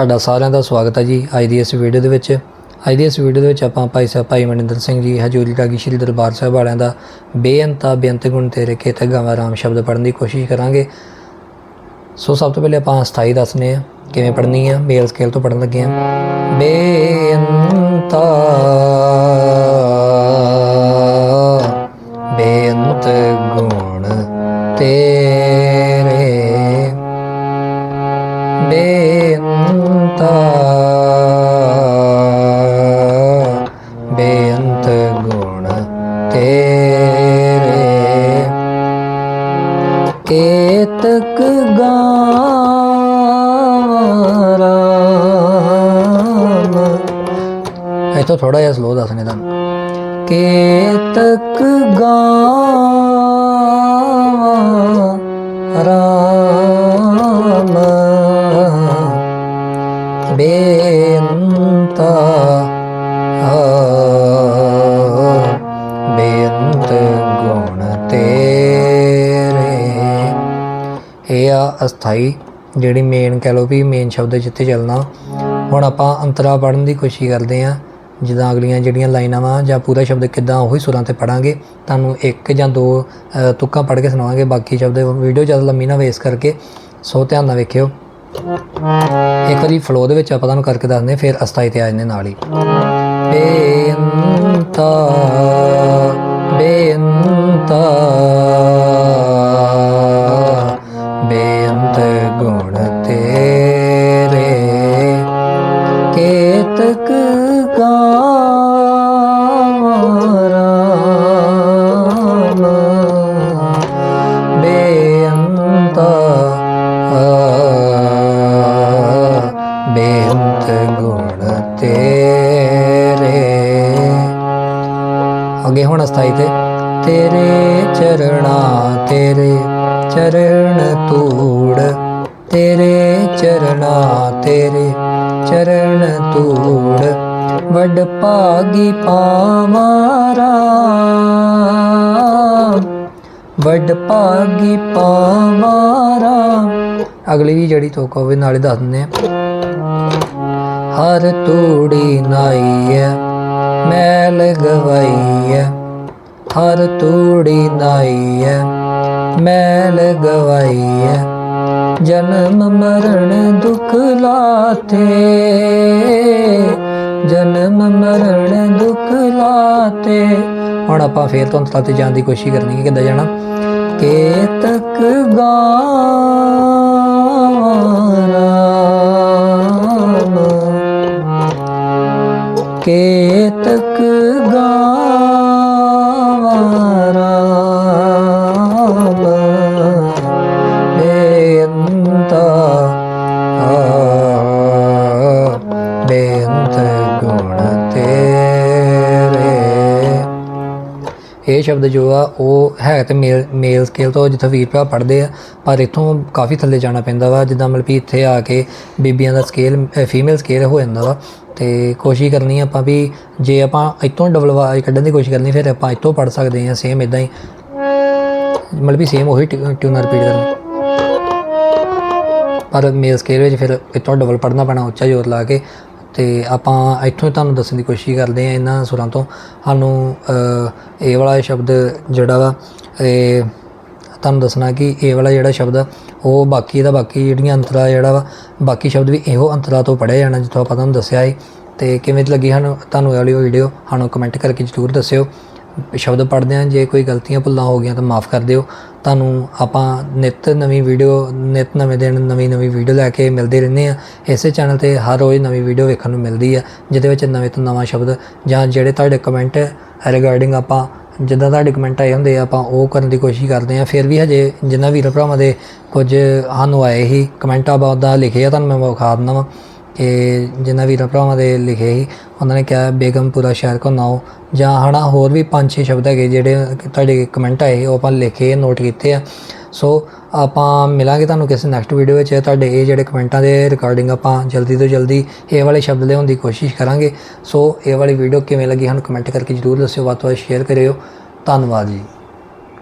ਤੁਹਾਡਾ ਸਾਰਿਆਂ ਦਾ ਸਵਾਗਤ ਹੈ ਜੀ ਅੱਜ ਦੀ ਇਸ ਵੀਡੀਓ ਦੇ ਵਿੱਚ। ਅੱਜ ਦੀ ਇਸ ਵੀਡੀਓ ਦੇ ਵਿੱਚ ਆਪਾਂ ਭਾਈ ਸਾਹਿਬ, ਭਾਈ ਮਨਿੰਦਰ ਸਿੰਘ ਜੀ, ਹਜੂਰੀ ਰਾਗੀ ਸ਼੍ਰੀ ਦਰਬਾਰ ਸਾਹਿਬ ਵਾਲਿਆਂ ਦਾ ਬੇਅੰਤਾ, ਬੇਅੰਤ ਗੁਣ ਤੇਰੇ ਖੇਤ ਗਾਵਾਂ ਰਾਮ ਸ਼ਬਦ ਪੜ੍ਹਨ ਦੀ ਕੋਸ਼ਿਸ਼ ਕਰਾਂਗੇ। ਸੋ ਸਭ ਤੋਂ ਪਹਿਲੇ ਆਪਾਂ ਸਥਾਈ ਦੱਸਨੇ ਆ ਕਿਵੇਂ ਪੜ੍ਹਨੀ ਆ, ਮੇਲ ਸਕੇਲ ਤੋਂ ਪੜ੍ਹਨ ਲੱਗੇ ਆ ਬੇਅੰਤਾ ਬੇਅੰਤਾ ਬੇਅੰਤ ਗੁਣ ਤੇਰੇ। ਕੇਤਕ ਗਾਰਾਮ ਇਹ ਤਾਂ ਥੋੜਾ ਜਿਹਾ ਸਲੋ ਦੱਸਣੇ ਤੁਹਾਨੂੰ। ਕੇਤਕ ਗਾਰਾਮ ਅਸਥਾਈ ਜਿਹੜੀ ਮੇਨ ਕਹਿ ਲਓ ਵੀ ਮੇਨ ਸ਼ਬਦ ਜਿੱਥੇ ਚੱਲਣਾ। ਹੁਣ ਆਪਾਂ ਅੰਤਰਾ ਪੜਨ ਦੀ ਕੋਸ਼ਿਸ਼ ਕਰਦੇ ਆ ਜਿੱਦਾਂ ਅਗਲੀਆਂ ਜਿਹੜੀਆਂ ਲਾਈਨਾਂ ਵਾ ਜਾਂ ਪੂਰਾ ਸ਼ਬਦ ਕਿੱਦਾਂ ਉਹੀ ਸੁਰਾਂ ਤੇ ਪੜਾਂਗੇ ਤੁਹਾਨੂੰ ਇੱਕ ਜਾਂ ਦੋ ਅ, ਤੁੱਕਾਂ ਪੜ੍ਹ ਕੇ ਸੁਣਾਵਾਂਗੇ। ਬਾਕੀ ਸ਼ਬਦ ਵੀਡੀਓ ਜ਼ਿਆਦਾ ਲੰਮੀ ਨਾ ਵੇਸ ਕਰਕੇ। ਸੋ ਧਿਆਨ ਨਾਲ ਵੇਖਿਓ। ਇੱਕ ਵਾਰੀ ਫਲੋ ਦੇ ਵਿੱਚ ਆਪਾਂ ਤੁਹਾਨੂੰ ਕਰਕੇ ਦੱਸਦੇ ਹਾਂ, ਫਿਰ ਅਸਥਾਈ ਤੇ ਆ ਜਾਂਦੇ ਨਾਲ ਹੀ। ਬੇਅੰਤਾ ਬੇਅੰਤਾ। ਬੇਅੰਤ ਗੁਣ ਤੇਰੇ। ਅੱਗੇ ਹੁਣ ਅਸਥਾਈ ਤੇ। ਤੇਰੇ ਚਰਣਾ, ਤੇਰੇ ਚਰਨ ਤੂੜ ਤੇਰੇ ਚਰਣਾ, ਤੇਰੇ ਚਰਨ ਤੂੜ ਵੱਡ ਭਾਗੀ ਪਾਵਾਰਾ ਵੱਡ ਭਾਗੀ ਪਾਵਾਰਾ ਅਗਲੀ ਵੀ ਜਿਹੜੀ ਤੋਕ ਹੋਵੇ ਨਾਲੇ ਦੱਸ ਦਿੰਦੇ ਆ। ਹਰ ਤੂੜੀ ਨਾਈਐ, ਮੈਲ ਗਵਾਈਐ। ਹਰ ਤੂੜੀ ਨਾਈਐ, ਮੈਲ ਗਵਾਈਐ। ਜਨਮ ਮਰਨ ਦੁਖ ਲਾਤੇ, ਜਨਮ ਮਰਨ ਦੁਖ ਲਾਤੇ। ਹੁਣ ਆਪਾਂ ਫੇਰ ਤੋਂ ਅੰਤਰਾ ਤੇ ਜਾਣ ਦੀ ਕੋਸ਼ਿਸ਼ ਕਰਨੀ ਹੈ, ਕਿੱਦਾਂ ਜਾਣਾ? ਕੇਤਕ ਗਾਰਾਮ ਕੇਤਕ ਸ਼ਬਦ ਜੋ ਆ, ਉਹ ਹੈ ਤੇ ਮੇਲ ਮੇਲ ਸਕੇਲ ਤੋਂ ਜਿੱਥੇ ਵੀਰ ਭਰਾ ਪੜ੍ਹਦੇ ਆ, ਪਰ ਇਥੋਂ ਕਾਫੀ ਥੱਲੇ ਜਾਣਾ ਪੈਂਦਾ ਵਾ, ਜਿੱਦਾਂ ਮਤਲਬ ਕਿ ਇੱਥੇ ਆ ਕੇ ਬੀਬੀਆਂ ਦਾ ਸਕੇਲ ਫੀਮੇਲ ਸਕੇਲ ਹੋ ਜਾਂਦਾ ਵਾ, ਤੇ ਕੋਸ਼ਿਸ਼ ਕਰਨੀ ਆਪਾਂ ਵੀ ਜੇ ਆਪਾਂ ਇਤੋਂ ਡਬਲ ਆਵਾਜ਼ ਕੱਢਣ ਦੀ ਕੋਸ਼ਿਸ਼ ਕਰਨੀ, ਫਿਰ ਆਪਾਂ ਇਤੋਂ ਪੜ੍ਹ ਸਕਦੇ ਹਾਂ ਸੇਮ ਇਦਾਂ ਹੀ। ਮਤਲਬ ਵੀ ਸੇਮ ਉਹੀ ਟਿਊਨਰ ਰਿਪੀਟ ਕਰਨੀ। ਪਰ ਮੇਲ ਸਕੇਲ ਵਿੱਚ ਫਿਰ ਇਤੋਂ ਡਬਲ ਪੜ੍ਹਨਾ ਪੈਣਾ, ਉੱਚਾ ਜ਼ੋਰ ਲਾ ਕੇ। ਤੇ ਆਪਾਂ ਇੱਥੋਂ ਹੀ ਤੁਹਾਨੂੰ ਦੱਸਣ ਦੀ ਕੋਸ਼ਿਸ਼ ਕਰਦੇ ਹਾਂ ਇਹਨਾਂ ਸੁਰਾਂ ਤੋਂ। ਸਾਨੂੰ ਇਹ ਵਾਲਾ ਸ਼ਬਦ ਜਿਹੜਾ ਵਾ ਇਹ ਤੁਹਾਨੂੰ ਦੱਸਣਾ ਕਿ ਇਹ ਵਾਲਾ ਜਿਹੜਾ ਸ਼ਬਦ ਆ, ਉਹ ਬਾਕੀ ਦਾ ਬਾਕੀ ਜਿਹੜੀਆਂ ਅੰਤਰਾ ਜਿਹੜਾ ਵਾ ਬਾਕੀ ਸ਼ਬਦ ਵੀ ਇਹੋ ਅੰਤਰਾ ਤੋਂ ਪੜ੍ਹਿਆ ਜਾਣਾ ਜਿੱਥੋਂ ਆਪਾਂ ਤੁਹਾਨੂੰ ਦੱਸਿਆ ਹੈ ਤੇ ਕਿਵੇਂ ਲੱਗੀ ਸਾਨੂੰ ਤੁਹਾਨੂੰ ਇਹ ਵਾਲੀ ਵੀਡੀਓ ਸਾਨੂੰ ਕਮੈਂਟ ਕਰਕੇ ਜ਼ਰੂਰ ਦੱਸਿਓ। ਸ਼ਬਦ ਪੜ੍ਹਦੇ ਹਾਂ, ਜੇ ਕੋਈ ਗਲਤੀਆਂ ਭੁੱਲਾਂ ਹੋ ਗਈਆਂ ਤਾਂ ਮਾਫ ਕਰ ਦਿਓ। ਤੁਹਾਨੂੰ ਆਪਾਂ ਨਿਤ ਨਵੀਂ ਵੀਡੀਓ, ਨਿਤ ਨਵੇਂ ਦਿਨ, ਨਵੀਂ ਨਵੀਂ ਵੀਡੀਓ ਲੈ ਕੇ ਮਿਲਦੇ ਰਹਿੰਦੇ ਆ ਇਸੇ ਚੈਨਲ ਤੇ ਹਰ ਰੋਜ਼ ਨਵੀਂ ਵੀਡੀਓ ਵੇਖਣ ਨੂੰ ਮਿਲਦੀ ਆ, ਜਿਹਦੇ ਵਿੱਚ ਨਵੇਂ ਤੋਂ ਨਵਾਂ ਸ਼ਬਦ ਜਾਂ ਜਿਹੜੇ ਤੁਹਾਡੇ ਕਮੈਂਟ ਰਿਗਾਰਡਿੰਗ ਆਪਾਂ, ਜਿੱਦਾਂ ਤੁਹਾਡੇ ਕਮੈਂਟ ਆਏ ਹੁੰਦੇ ਆ, ਆਪਾਂ ਉਹ ਕਰਨ ਦੀ ਕੋਸ਼ਿਸ਼ ਕਰਦੇ ਆ ਫਿਰ ਵੀ ਹਜੇ ਜਿੰਨਾ ਵੀਰ ਭਰਾਵਾਂ ਦੇ ਕੁਝ ਸਾਨੂੰ ਆਏ ਹੀ ਕਮੈਂਟ ਆਬਾਦਾ ਲਿਖੇ ਆ, ਤੁਹਾਨੂੰ ਮੈਂ ਵਿਖਾ ਦਿੰਦਾ ਵਾਂ। ਕਿ ਜਿਨ੍ਹਾਂ ਵੀਰਾਂ ਭਰਾਵਾਂ ਦੇ ਲਿਖੇ ਸੀ, ਉਹਨਾਂ ਨੇ ਕਿਹਾ ਬੇਗਮਪੁਰਾ ਸ਼ਹਿਰ ਕੋ ਨਾਓ ਜਾਂ ਹਨਾ, ਹੋਰ ਵੀ ਪੰਜ ਛੇ ਸ਼ਬਦ ਹੈਗੇ ਜਿਹੜੇ ਤੁਹਾਡੇ ਕਮੈਂਟ ਆਏ, ਉਹ ਆਪਾਂ ਲਿਖੇ ਨੋਟ ਕੀਤੇ ਆ। ਸੋ ਆਪਾਂ ਮਿਲਾਂਗੇ ਤੁਹਾਨੂੰ ਕਿਸੇ ਨੈਕਸਟ ਵੀਡੀਓ ਵਿੱਚ, ਤੁਹਾਡੇ ਇਹ ਜਿਹੜੇ ਕਮੈਂਟਾਂ ਦੇ ਰਿਕਾਰਡਿੰਗ ਆਪਾਂ ਜਲਦੀ ਤੋਂ ਜਲਦੀ ਇਹ ਵਾਲੇ ਸ਼ਬਦ ਲਿਆਉਣ ਦੀ ਕੋਸ਼ਿਸ਼ ਕਰਾਂਗੇ। ਸੋ ਇਹ ਵਾਲੀ ਵੀਡੀਓ ਕਿਵੇਂ ਲੱਗੀ ਸਾਨੂੰ ਕਮੈਂਟ ਕਰਕੇ ਜਰੂਰ ਦੱਸਿਓ, ਵੱਧ ਤੋਂ ਵੱਧ ਸ਼ੇਅਰ ਕਰਿਓ। ਧੰਨਵਾਦ ਜੀ।